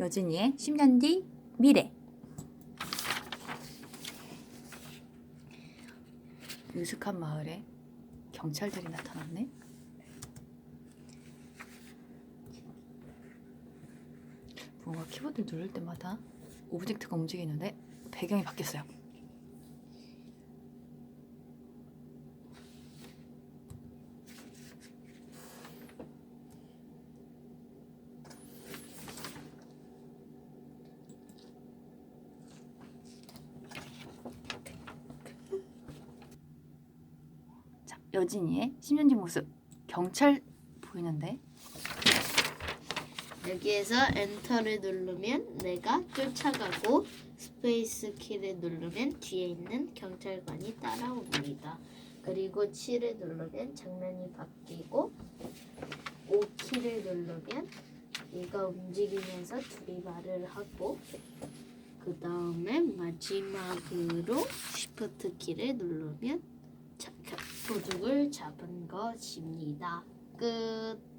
여진이의 10년 뒤 미래. 으슥한 마을에 경찰들이 나타났네. 뭔가 키보드 누를 때마다 오브젝트가 움직이는데 배경이 바뀌었어요. 여진이의 10년 뒤 모습. 경찰 보이는데 여기에서 엔터를 누르면 내가 쫓아가고 스페이스 키를 누르면 뒤에 있는 경찰관이 따라옵니다. 그리고 7을 누르면 장면이 바뀌고 5키를 누르면 얘가 움직이면서 둘이 말을 하고 그 다음에 마지막으로 시프트 키를 누르면 자- 도둑을 잡은 것입니다. 끝.